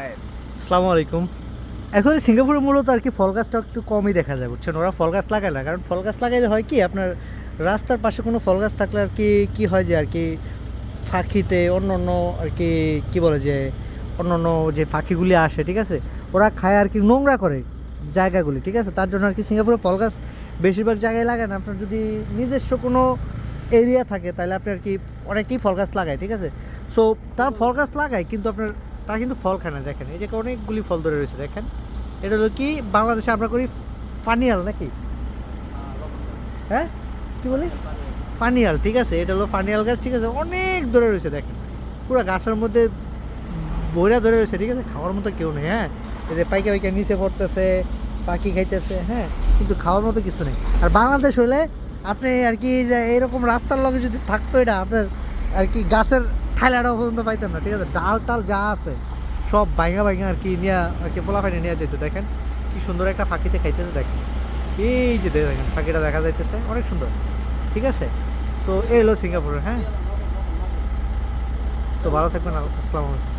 আসসালামু আলাইকুম। এখন সিঙ্গাপুরে মূলত আর কি ফল গাছটা একটু কমই দেখা যায় বুঝছেন? ওরা ফল গাছ লাগায় না কারণ ফল গাছ লাগাইলে হয় কি আপনার রাস্তার পাশে কোনো ফল গাছ থাকলে আর কি কি হয় যে আর কি ফাঁকিতে অন্য অন্য আর কি কি বলে যে অন্য অন্য যে ফাঁকিগুলি আসে ঠিক আছে? ওরা খায় আর কি নোংরা করে জায়গাগুলি ঠিক আছে? তার জন্য আর কি সিঙ্গাপুরে ফল গাছ বেশিরভাগ জায়গায় লাগায় না। আপনার যদি নিজস্ব কোনো এরিয়া থাকে তাহলে আপনি আর কি অনেকেই ফল গাছ লাগায় ঠিক আছে? সো তারা ফল গাছ লাগায় কিন্তু আপনার তারা কিন্তু ফল খায় না, দেখেন। এই যে অনেকগুলি ফল ধরে রয়েছে, দেখেন। এটা হলো কি, বাংলাদেশে আমরা করি পানিয়াল নাকি? হ্যাঁ? কি বলি? পানিয়াল, ঠিক আছে। এটা হলো পানিয়াল গাছ, ঠিক আছে। অনেক ধরে রয়েছে, দেখেন। পুরো গাছের মধ্যে বইরা ধরে রয়েছে, ঠিক আছে। খাওয়ার মতো কেউ নেই হ্যাঁ। এই যে পাইকা পাইকা নিচে পড়তেছে, পাখি খাইতেছে হ্যাঁ। কিন্তু খাওয়ার মতো কিছু নেই। আর বাংলাদেশ হলে আপনি আর কি যে এইরকম রাস্তার লগে যদি থাকতো এটা, আপনার আর কি গাছের ঠাইলাটাও পর্যন্ত পাইতেন না, ঠিক আছে? ডাল টাল যা আছে, সব বাইঙা বাইঙা আর কি নিয়ে আর কি পোলা ফাইনে নিয়ে যেত, দেখেন? কি সুন্দর একটা ফাঁকিতে খাইতেছে, দেখেন। এই যে দেখেন ফাঁকিটা দেখা যাইতেছে, অনেক সুন্দর, ঠিক আছে? তো এই হলো সিঙ্গাপুরের হ্যাঁ? তো ভালো থাকবেন আসসালামু আলাইকুম।